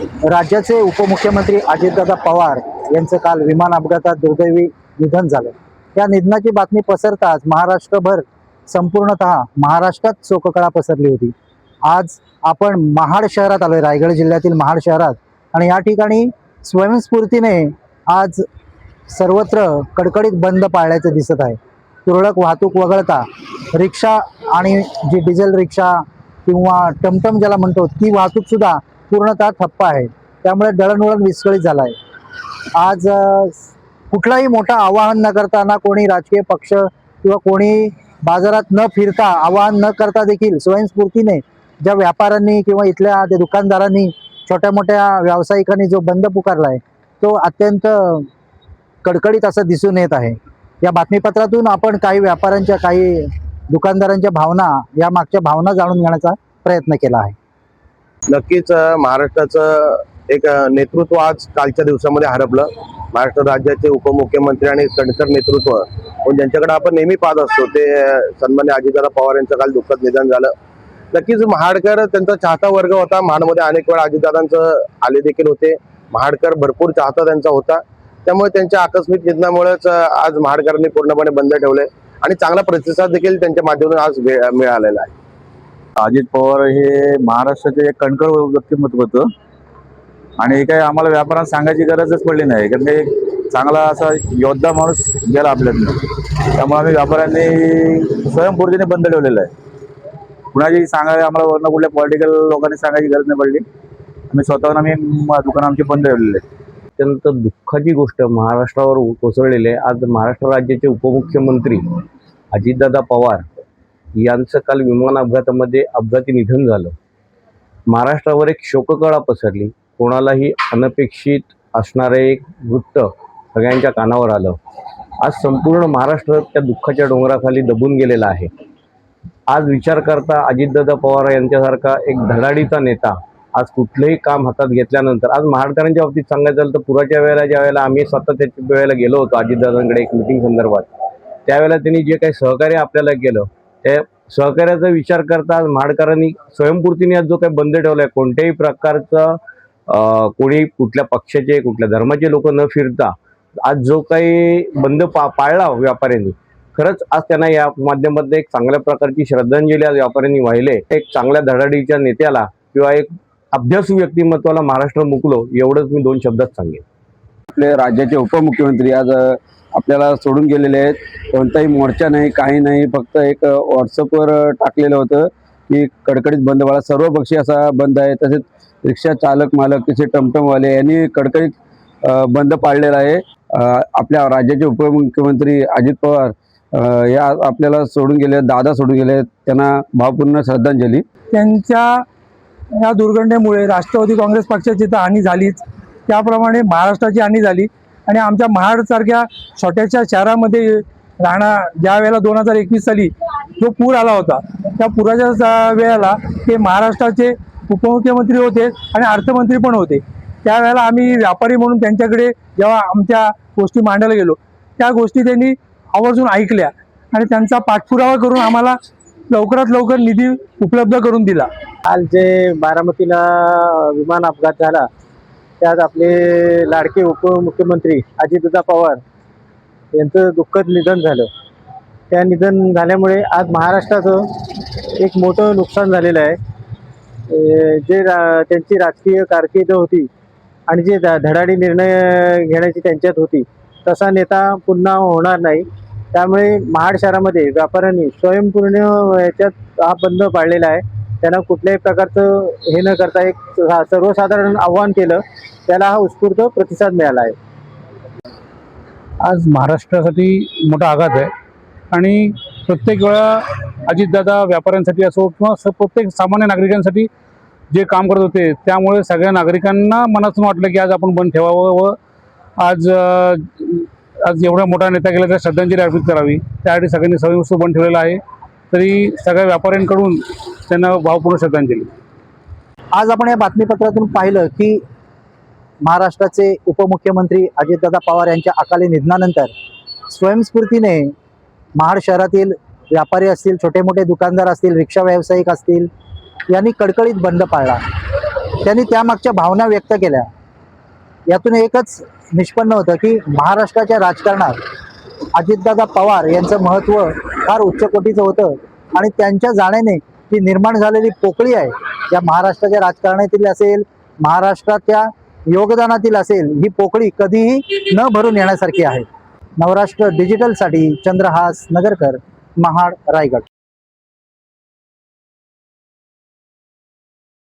राज्याचे उपमुख्यमंत्री अजितदादा पवार यांचं काल विमान अपघातात दुर्दैवी निधन झालं. या निधनाची बातमी पसरताच महाराष्ट्रभर संपूर्णतः महाराष्ट्रात शोककळा पसरली होती. आज आपण महाड शहरात आलोय रायगड जिल्ह्यातील महाड शहरात. आणि या ठिकाणी स्वयंस्फूर्तीने आज सर्वत्र कडकडीत बंद पाळल्याचं दिसत आहे. तुरळक वाहतूक वगळता रिक्षा आणि जी डिझेल रिक्षा किंवा टमटम ज्याला म्हणतो ती वाहतूकसुद्धा पूर्णतः ठप्प आहे. त्यामुळे दळणवळण विस्कळीत झालं आहे आज कुठलाही मोठा आवाहन न करताना कोणी राजकीय पक्ष किंवा कोणी बाजारात न फिरता आवाहन न करता देखील स्वयंस्फूर्तीने ज्या व्यापाऱ्यांनी किंवा इथल्या त्या दुकानदारांनी छोट्या मोठ्या व्यावसायिकांनी जो बंद पुकारला आहे तो अत्यंत कडकडीत असं दिसून येत आहे. या बातमीपत्रातून आपण काही व्यापाऱ्यांच्या काही दुकानदारांच्या भावना या मागच्या भावना जाणून घेण्याचा प्रयत्न केला आहे. नक्कीच महाराष्ट्राचं एक नेतृत्व आज कालच्या दिवसामध्ये हरपलं. महाराष्ट्र राज्याचे उपमुख्यमंत्री आणि कणकर नेतृत्व पण ज्यांच्याकडे आपण नेहमी पाहत असतो ते सन्मान्य अजितदादा पवार यांचं काल दुःखद निधन झालं. नक्कीच महाडकर त्यांचा चाहता वर्ग होता. महाडमध्ये अनेक वेळा अजितदादांचं आले देखील होते. महाडकर भरपूर चाहता त्यांचा होता. त्यामुळे त्यांच्या आकस्मिक निधनामुळेच आज महाडकरांनी पूर्णपणे बंद ठेवले. आणि चांगला प्रतिसाद देखील त्यांच्या माध्यमातून आज भे- मिळालेला आहे. अजित पवार हे महाराष्ट्राचे एक कणकळ व्यक्तिमत्व होतं. आणि हे काही आम्हाला व्यापारात सांगायची गरजच पडली नाही. कारण ते एक चांगला असा योद्धा माणूस गेला आपल्यातनं. त्यामुळे आम्ही व्यापाऱ्यांनी स्वयंपूर्तीने बंद ठेवलेलं आहे. कुणाची सांगायला आम्हाला वरनं कुठल्या पॉलिटिकल लोकांनी सांगायची गरज नाही पडली. आम्ही स्वतःहून आम्ही दुकान आमची बंद ठेवलेले आहे अत्यंत दुःखाची गोष्ट महाराष्ट्रावर कोसळलेली आहे. आज महाराष्ट्र राज्याचे उपमुख्यमंत्री अजितदादा पवार यांचं काल विमान अपघातामध्ये अपघाती निधन झालं. महाराष्ट्रावर एक शोककळा पसरली. कोणालाही अनपेक्षित असणारे एक वृत्त सगळ्यांच्या कानावर आलं. आज संपूर्ण महाराष्ट्र त्या दुःखाच्या डोंगराखाली दबून गेलेला आहे. आज विचार करता अजितदादा पवार यांच्यासारखा एक धडाडीचा नेता आज कुठलंही काम हातात घेतल्यानंतर आज महाडकरांच्या बाबतीत सांगायचं झालं तर पुराच्या वेळेला ज्या वेळेला आम्ही स्वतः त्याच्या वेळेला गेलो होतो अजितदादांकडे एक मिटिंग संदर्भात. त्यावेळेला त्यांनी जे काही सहकार्य आपल्याला केलं त्या सहकार्याचा विचार करता आज महाडकरांनी स्वयंपूर्तीने आज जो काही बंद ठेवला आहे कोणत्याही प्रकारचं कोणी कुठल्या पक्षाचे कुठल्या धर्माचे लोक न फिरता आज जो काही बंद पा पाळला व्यापाऱ्यांनी खरंच आज त्यांना या माध्यमातून एक चांगल्या प्रकारची श्रद्धांजली आज व्यापाऱ्यांनी वाहिले एक चांगल्या धडाडीच्या नेत्याला किंवा एक अभ्यासू व्यक्तिमत्वाला महाराष्ट्र मुकलो एवढंच मी दोन शब्दात सांगेन. आपले राज्याचे उपमुख्यमंत्री आज आपल्याला सोडून गेलेले आहेत. कोणताही मोर्चा नाही काही नाही. फक्त एक व्हॉट्सअपवर टाकलेलं होतं की कडकडीत बंद पाळा सर्व पक्षी असा बंद आहे. तसेच रिक्षा चालक मालक तसे टमटमवाले यांनी कडकडीत बंद पाळलेला आहे. आपल्या राज्याचे उपमुख्यमंत्री अजित पवार या आपल्याला सोडून गेले दादा सोडून गेले त्यांना भावपूर्ण श्रद्धांजली. त्यांच्या या दुर्घटनेमुळे राष्ट्रवादी काँग्रेस पक्षाची तर हानी झालीच. त्याप्रमाणे महाराष्ट्राची हानी झाली. आणि आमच्या महाडसारख्या छोट्याशा शहरामध्ये राहणार ज्या वेळेला दोन हजार एकवीस साली जो पूर आला होता त्या पुराच्या वेळेला ते महाराष्ट्राचे उपमुख्यमंत्री होते आणि अर्थमंत्री पण होते. त्यावेळेला आम्ही व्यापारी म्हणून त्यांच्याकडे जेव्हा आमच्या गोष्टी मांडायला गेलो त्या गोष्टी त्यांनी आवर्जून ऐकल्या आणि त्यांचा पाठपुरावा करून आम्हाला लवकरात लवकर निधी उपलब्ध करून दिला. काल जे बारामतीला विमान अपघात झाला त्यात आपले लाडके उपमुख्यमंत्री अजितदा पवार यांचं दुःखद निधन झालं. त्या निधन झाल्यामुळे आज महाराष्ट्राचं एक मोठं नुकसान झालेलं आहे. जे रा त्यांची राजकीय कारकीर्द होती आणि जे धडाडी निर्णय घेण्याची त्यांच्यात होती तसा नेता पुन्हा होणार नाही. त्यामुळे महाड शहरामध्ये व्यापाऱ्यांनी स्वयंपूर्ण याच्यात हा बंद पाळलेला आहे. त्यांना कुठल्याही प्रकारचं हे न करता एक सर्वसाधारण आव्हान केलं त्याला हा उत्स्फूर्त प्रतिसाद मिळाला आहे. आज महाराष्ट्रासाठी मोठा आघात आहे. आणि प्रत्येक वेळा अजितदादा व्यापाऱ्यांसाठी असो किंवा स प्रत्येक सामान्य नागरिकांसाठी जे काम करत होते त्यामुळे सगळ्या नागरिकांना मनातून वाटलं की आज आपण बंद ठेवावं व आज आज एवढा मोठा नेता गेला तर श्रद्धांजली अर्पित करावी. त्यासाठी सगळ्यांनी स्वयंस्फूर्त बंद ठेवलेला आहे. तरी सगळ्या व्यापाऱ्यांकडून त्यांना भावपूर्ण श्रद्धांजली. आज आपण या बातमीपत्रातून पाहिलं की महाराष्ट्राचे उपमुख्यमंत्री अजितदादा पवार यांच्या अकाली निधनानंतर स्वयंस्फूर्तीने महाड शहरातील व्यापारी असतील छोटे मोठे दुकानदार असतील रिक्षा व्यावसायिक असतील यांनी कडकडीत बंद पाळला. त्यांनी त्यामागच्या भावना व्यक्त केल्या. यातून एकच निष्पन्न होतं की महाराष्ट्राच्या राजकारणात अजितदादा पवार यांचं महत्त्व फार उच्च कोटीचं होतं. आणि त्यांच्या जाण्याने जी निर्माण झालेली पोकळी आहे या महाराष्ट्राच्या राजकारणातील असेल महाराष्ट्राच्या योगदानातील असेल ही पोकळी कधीही न भरून येण्यासारखी आहे. नवराष्ट्र डिजिटलसाठी चंद्रहास नगरकर महाड रायगड.